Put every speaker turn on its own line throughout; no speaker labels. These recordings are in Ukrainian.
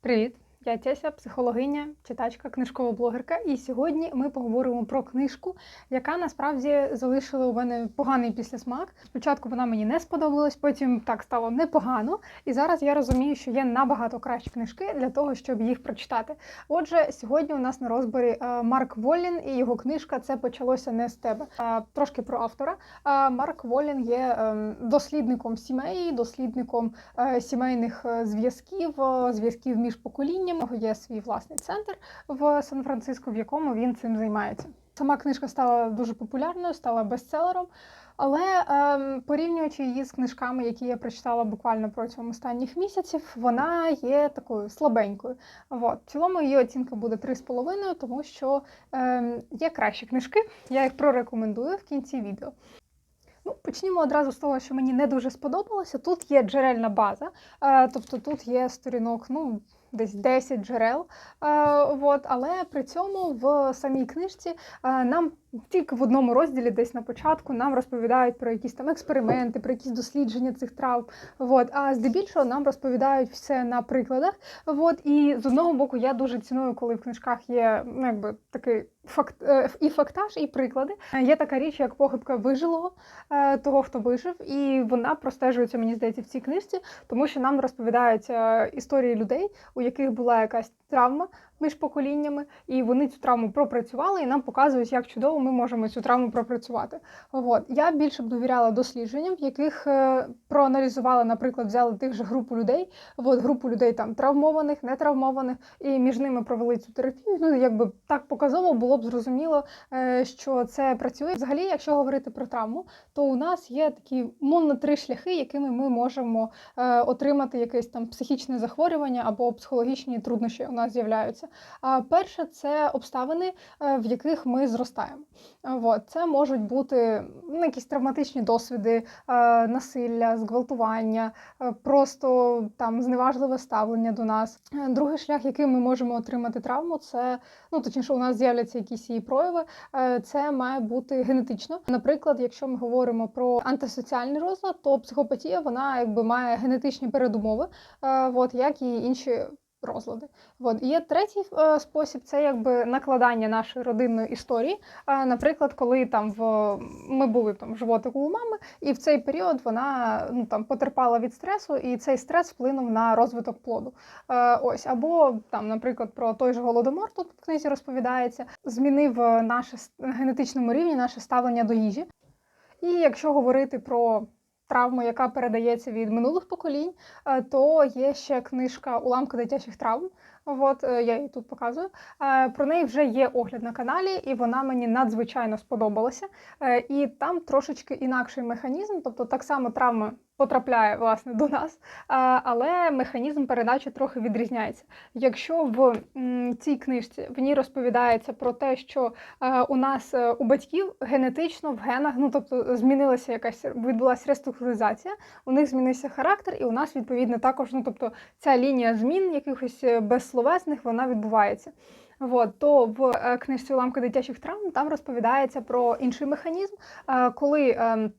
Привіт! Я Тяся, психологиня, читачка, книжкова блогерка. І сьогодні ми поговоримо про книжку, яка насправді залишила у мене поганий післясмак. Спочатку вона мені не сподобалась, потім так стало непогано. І зараз я розумію, що є набагато кращі книжки для того, щоб їх прочитати. Отже, сьогодні у нас на розборі е, Марк Воллін і його книжка Це почалося не з тебе. Трошки про автора. Марк Воллін є ем, дослідником сімей, дослідником е, сімейних е, зв'язків, зв'язків між поколіннями. У нього є свій власний центр в Сан-Франциско, в якому він цим займається. Сама книжка стала дуже популярною, стала бестселером. Але ем, порівнюючи її з книжками, які я прочитала буквально протягом останніх місяців, вона є такою слабенькою. От. В цілому її оцінка буде 3,5, тому що ем, є кращі книжки. Я їх прорекомендую в кінці відео. Ну, почнімо одразу з того, що мені не дуже сподобалося. Тут є джерельна база, е, тобто тут є сторінок, ну, десь 10 джерел. Е, от, але при цьому в самій книжці е, нам тільки в одному розділі, десь на початку, нам розповідають про якісь там експерименти, про якісь дослідження цих трав. От, а здебільшого нам розповідають все на прикладах. От, і з одного боку, я дуже ціную, коли в книжках є ну, якби такий факт е, і фактаж, і приклади. Е, Є така річ, як похибка вижилого, е, того, хто вижив, і вона простежується, мені здається, в цій книжці, тому що нам розповідають історії людей, у яких була якась травма між поколіннями, і вони цю травму пропрацювали, і нам показують, як чудово ми можемо цю травму пропрацювати. От я більше б довіряла дослідженням, в яких е, проаналізували, наприклад, взяли тих же групу людей, от групу людей там травмованих, нетравмованих, і між ними провели цю терапію. Ну якби так показово було б зрозуміло, е, що це працює. Взагалі, якщо говорити про травму, то у нас є такі мовно три шляхи, якими ми можемо е, отримати якесь там психічне захворювання або психологічні труднощі у нас з'являються. Перше це обставини, е, в яких ми зростаємо. От. Це можуть бути ну, якісь травматичні досвіди, е, насилля, зґвалтування, е, просто там зневажливе ставлення до нас. Другий шлях, яким ми можемо отримати травму, це ну точніше, у нас з'являться якісь її прояви. Це має бути генетично. Наприклад, якщо ми говоримо про антисоціальний розлад, то психопатія вона якби має генетичні передумови, от як і інші. Розлади. От. Є третій е, спосіб це якби накладання нашої родинної історії. Е, наприклад, коли там в ми були там в животику у мами, і в цей період вона ну там потерпала від стресу, і цей стрес вплинув на розвиток плоду. Е, ось або там, наприклад, про той же голодомор тут в книзі розповідається, змінив е, наше с- генетичному рівні наше ставлення до їжі. І якщо говорити про травму, яка передається від минулих поколінь, е, то є ще книжка Уламки дитячих травм. От е, я її тут показую. Е, Про неї вже є огляд на каналі, і вона мені надзвичайно сподобалася. І там трошечки інакший механізм, тобто так само травма потрапляє власне до нас, але механізм передачі трохи відрізняється. Якщо в цій книжці в ній розповідається про те, що е, у нас е, у батьків генетично в генах, ну тобто змінилася якась відбулася реструктуризація, у них змінився характер, і у нас відповідно також, ну тобто ця лінія змін якихось е, безсловесних вона відбувається. От, то в книжці Уламки дитячих травм там розповідається про інший механізм, коли е,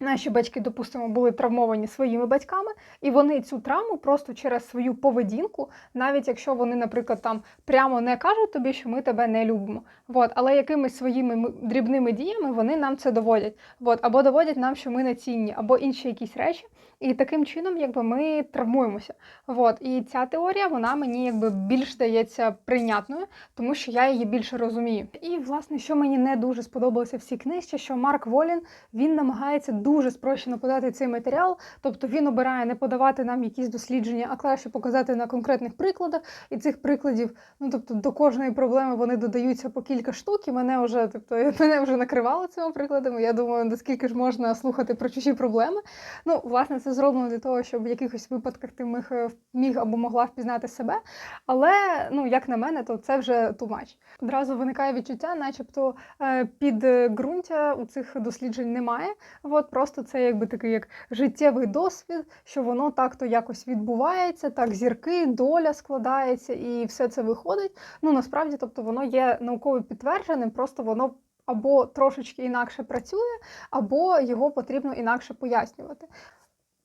наші батьки, допустимо, були травмовані своїми батьками, і вони цю травму просто через свою поведінку, навіть якщо вони, наприклад, там прямо не кажуть тобі, що ми тебе не любимо, от, але якимись своїми дрібними діями вони нам це доводять. От, або доводять нам, що ми не цінні, або інші якісь речі. І таким чином, якби ми травмуємося. От, і ця теорія вона мені якби більш здається прийнятною, тому що я її більше розумію. І власне, що мені не дуже сподобалося в цій книжці, що Марк Волін він намагається дуже спрощено подати цей матеріал, тобто він обирає не подавати нам якісь дослідження, а краще показати на конкретних прикладах. І цих прикладів, ну тобто до кожної проблеми вони додаються по кілька штук, і мене вже, тобто мене вже накривало цими прикладами. Я думаю, наскільки ж можна слухати про чужі проблеми. Ну, власне, це зроблено для того, щоб в якихось випадках ти міг, е, міг або могла впізнати себе. Але, ну, як на мене, то це вже much. Одразу виникає відчуття, начебто е, підґрунтя у цих досліджень немає. От просто це якби такий як життєвий досвід, що воно так-то якось відбувається, так зірки, доля складається, і все це виходить. Ну насправді, тобто, воно є науково підтвердженим, просто воно. Або трошечки інакше працює, або його потрібно інакше пояснювати.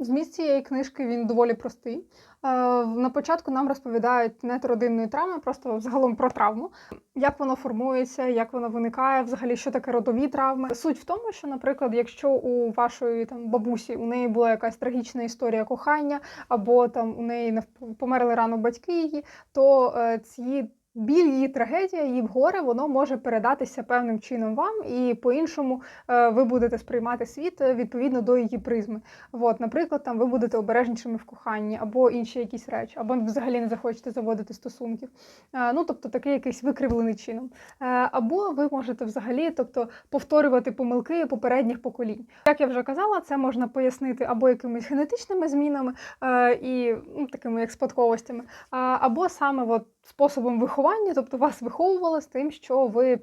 Зміст цієї книжки він доволі простий. Е, На початку нам розповідають не родинної травми, просто загалом про травму, як воно формується, як воно виникає, взагалі що таке родові травми. Суть в тому, що, наприклад, якщо у вашої там бабусі у неї була якась трагічна історія кохання, або там у неї померли рано батьки її, то е, ці біль, її трагедія, її горе, воно може передатися певним чином вам, і по-іншому е, ви будете сприймати світ е, відповідно до її призми. От, наприклад, там ви будете обережнішими в коханні, або інші якісь речі, або взагалі не захочете заводити стосунків. Е, Ну, тобто такий якийсь викривлений чином. Або ви можете взагалі, тобто, повторювати помилки попередніх поколінь. Як я вже казала, це можна пояснити або якимись генетичними змінами і ну, такими як спадковостями, або саме от, способом виховання, тобто вас виховували з тим, що ви.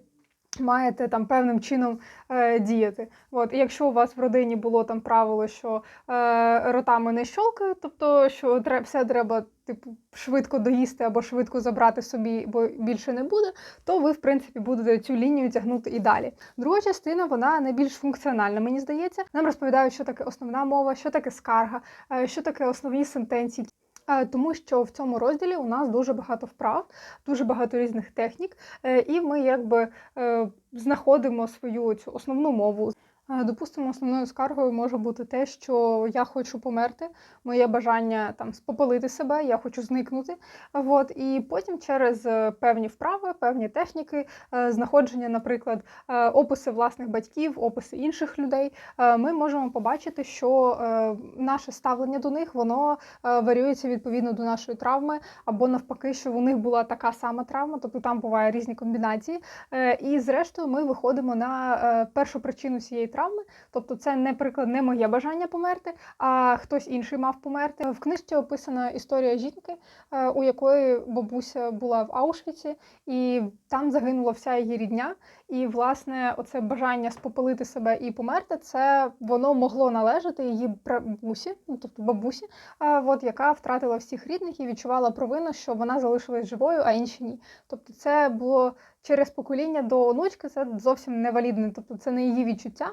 Маєте там певним чином е, діяти. От, і якщо у вас в родині було там правило, що е, ротами не щолкають, тобто що тре, все треба типу, швидко доїсти або швидко забрати собі, бо більше не буде, то ви, в принципі, будете цю лінію тягнути і далі. Друга частина вона найбільш функціональна, мені здається. Нам розповідають, що таке основна мова, що таке скарга, е, що таке основні сентенції. Е, Тому що в цьому розділі у нас дуже багато вправ, дуже багато різних технік, е, і ми якби е, знаходимо свою цю основну мову. Е, Допустимо, основною скаргою може бути те, що я хочу померти, моє бажання там спопалити себе, я хочу зникнути. От, і потім через е, певні вправи, певні техніки, е, знаходження, наприклад, описи власних батьків, описи інших людей, ми можемо побачити, що наше ставлення до них воно варіюється відповідно до нашої травми, або навпаки, що у них була така сама травма, тобто там буває різні комбінації. І зрештою ми виходимо на першу причину цієї травми, тобто це, наприклад, не моє бажання померти, а хтось інший мав померти. В книжці описана історія жінки, е, у якої бабуся була в Аушвіці, і там загинула вся її рідня. І, власне, оце бажання спопилити себе і померти, це воно могло належати її прабабусі, ну тобто бабусі, а, от, яка втратила всіх рідних і відчувала провину, що вона залишилась живою, а інші ні. Тобто, це було через покоління до онучки, це зовсім невалідне, тобто це не її відчуття.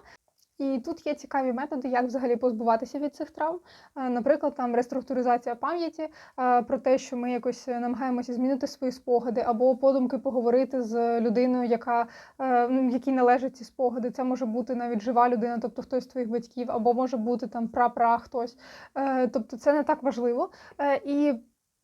І тут є цікаві методи, як взагалі позбуватися від цих травм. Е, Наприклад, там реструктуризація пам'яті е, про те, що ми якось намагаємося змінити свої спогади, або подумки поговорити з людиною, яка е, якій належать ці спогади. Це може бути навіть жива людина, тобто хтось з твоїх батьків, або може бути там прапра хтось. Тобто це не так важливо. І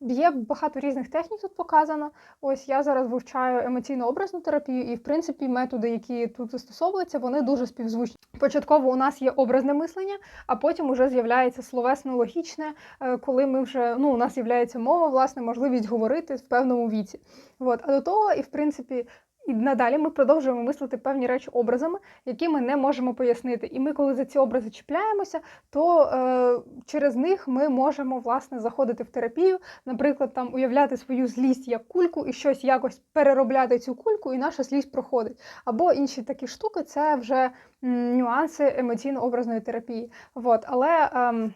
Є багато різних технік тут показано. Ось я зараз вивчаю емоційно-образну терапію, і в принципі методи, які тут застосовуються, вони дуже співзвучні. Початково у нас є образне мислення, а потім уже з'являється словесно-логічне, е, коли ми вже ну у нас з'являється мова, власне, можливість говорити в певному віці. От а до того, і в принципі. І надалі ми продовжуємо мислити певні речі образами, які ми не можемо пояснити. І ми, коли за ці образи чіпляємося, то е, через них ми можемо власне заходити в терапію, наприклад, там уявляти свою злість як кульку і щось якось переробляти цю кульку, і наша злість проходить. Або інші такі штуки це вже м, нюанси емоційно-образної терапії. От, але ем,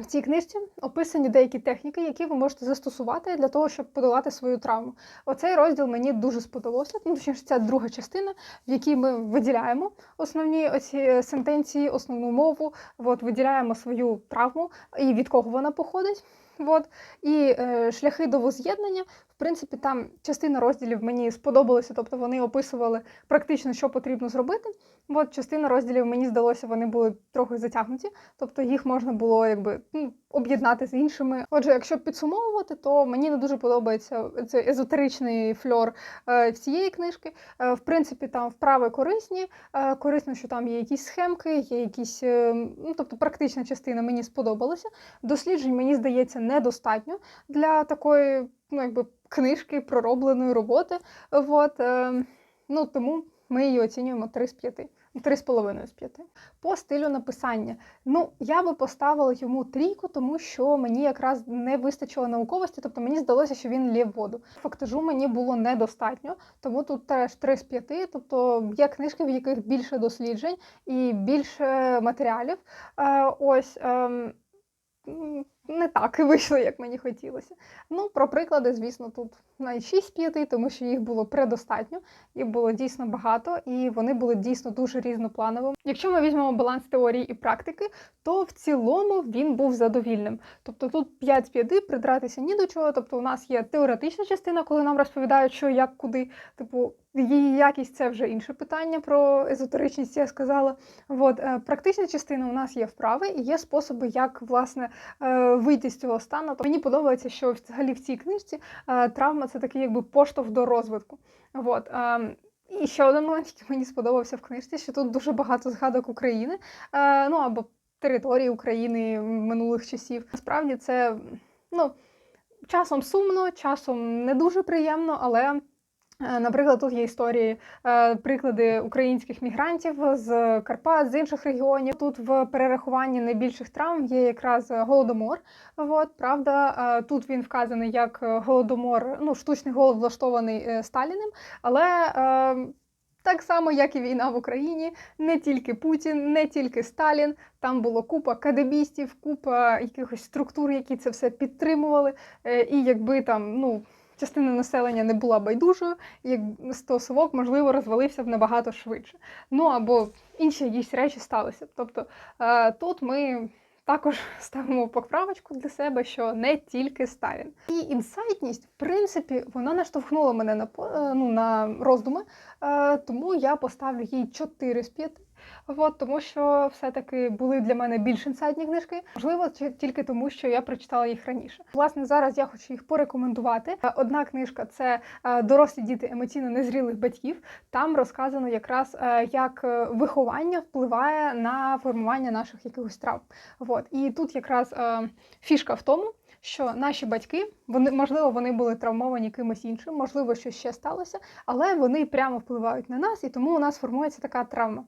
в цій книжці описані деякі техніки, які ви можете застосувати для того, щоб подолати свою травму. Оцей розділ мені дуже сподобався, тому що це друга частина, в якій ми виділяємо основні оці е, сентенції, основну мову, от, виділяємо свою травму і від кого вона походить. От. І е, шляхи до воз'єднання, в принципі, там частина розділів мені сподобалася, тобто вони описували практично, що потрібно зробити. От частина розділів мені здалося, вони були трохи затягнуті, тобто їх можна було якби ну, об'єднати з іншими. Отже, якщо підсумовувати, то мені не дуже подобається цей езотеричний фльор е, цієї книжки. Е, в принципі, там вправи корисні. Е, корисно, що там є якісь схемки, є якісь, е, ну тобто практична частина мені сподобалася. Досліджень, мені здається, недостатньо для такої ну, якби, книжки, проробленої роботи. От, е, ну, тому ми її оцінюємо 3 з 5. 3,5 з 5. По стилю написання. Ну, я би поставила йому трійку, тому що мені якраз не вистачило науковості, тобто мені здалося, що він лє воду. Фактажу мені було недостатньо, тому тут теж 3 з 5, тобто є книжки, в яких більше досліджень і більше матеріалів. Е, ось. Не так вийшло, як мені хотілося. Ну, про приклади, звісно, тут навіть 6 з 5, тому що їх було предостатньо, їх було дійсно багато, і вони були дійсно дуже різноплановими. Якщо ми візьмемо баланс теорії і практики, то в цілому він був задовільним. Тобто тут 5 з 5 придратися ні до чого. Тобто, у нас є теоретична частина, коли нам розповідають, що як куди, типу. Її якість це вже інше питання про езотеричність, я сказала. От, е, практична частина у нас є вправи і є способи, як власне е, вийти з цього стану. То мені подобається, що взагалі в цій книжці е, травма це такий якби поштовх до розвитку. От, і ще один момент, який мені сподобався в книжці, що тут дуже багато згадок України, ну або території України минулих часів. Насправді це ну, часом сумно, часом не дуже приємно, але. Е, Наприклад, тут є історії, е, приклади українських мігрантів з Карпат, з інших регіонів. Тут в перерахуванні найбільших травм є якраз голодомор. От, правда, е, тут він вказаний як голодомор, ну штучний голод влаштований Сталіним, але так само, як і війна в Україні, не тільки Путін, не тільки Сталін. Там було купа кадебістів, купа якихось структур, які це все підтримували. І якби там, ну. Частина населення не була байдужою, як стосовок, можливо, розвалився б набагато швидше. Ну або інші якісь речі сталися. Тобто е, тут ми також ставимо поправочку для себе, що не тільки Сталін. І інсайтність, в принципі, вона наштовхнула мене на е, ну, на роздуми, е, тому я поставлю їй 4 з 5. От, тому що все-таки були для мене більш інсайтні книжки. Можливо, тільки тому, що я прочитала їх раніше. Власне, зараз я хочу їх порекомендувати. Е, Одна книжка це е, дорослі діти емоційно незрілих батьків. Там розказано якраз е, як виховання впливає на формування наших якихось травм. От. І тут якраз фішка в тому. Що наші батьки, вони можливо, вони були травмовані кимось іншим, можливо, щось ще сталося, але вони прямо впливають на нас, і тому у нас формується така травма.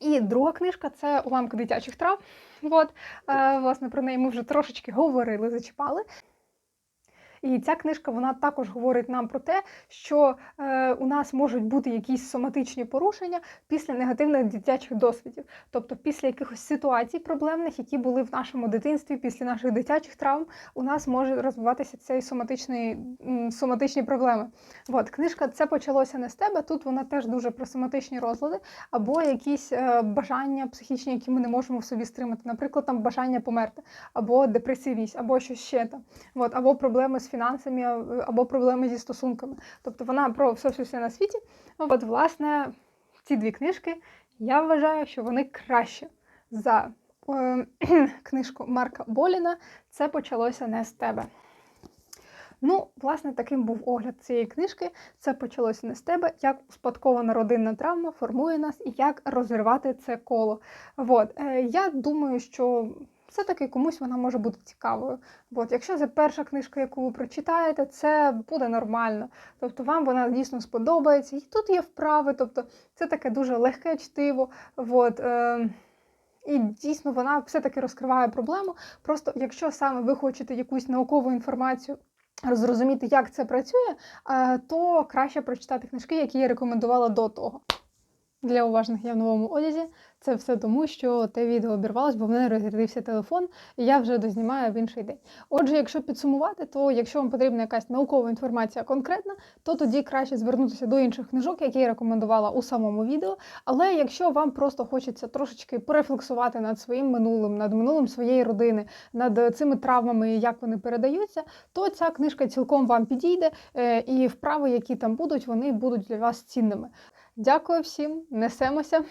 І друга книжка це уламки дитячих трав. От, е, власне, про неї ми вже трошечки говорили, зачіпали. І ця книжка вона також говорить нам про те, що е, у нас можуть бути якісь соматичні порушення після негативних дитячих досвідів, тобто після якихось ситуацій проблемних, які були в нашому дитинстві, після наших дитячих травм, у нас може розвиватися цей соматичний, соматичні проблеми. От, книжка це почалося не з тебе. Тут вона теж дуже про соматичні розлади, або якісь е, бажання психічні, які ми не можемо в собі стримати. Наприклад, там бажання померти, або депресивність, або щось ще там. От, або проблеми з фінансами, або проблеми зі стосунками. Тобто вона про все все, все на світі. От, власне, ці дві книжки я вважаю, що вони краще за е, книжку Марка Боліна. Це почалося не з тебе. Ну, власне, таким був огляд цієї книжки. Це почалося не з тебе, як успадкована родинна травма формує нас і як розривати це коло. От. Е, я думаю, що все-таки комусь вона може бути цікавою. От. Якщо це перша книжка, яку ви прочитаєте, це буде нормально. Тобто вам вона дійсно сподобається. І тут є вправи, тобто це таке дуже легке чтиво. От. Е, і дійсно вона все-таки розкриває проблему. Просто якщо саме ви хочете якусь наукову інформацію зрозуміти, як це працює, е, то краще прочитати книжки, які я рекомендувала до того. Для уважних я в новому одязі. Це все тому, що те відео обірвалось, бо в мене розрядився телефон, і я вже дознімаю в інший день. Отже, якщо підсумувати, то якщо вам потрібна якась наукова інформація конкретна, то тоді краще звернутися до інших книжок, які я рекомендувала у самому відео. Але якщо вам просто хочеться трошечки порефлексувати над своїм минулим, над минулим своєї родини, над цими травмами, як вони передаються, то ця книжка цілком вам підійде, е, і вправи, які там будуть, вони будуть для вас цінними. Дякую всім, несемося.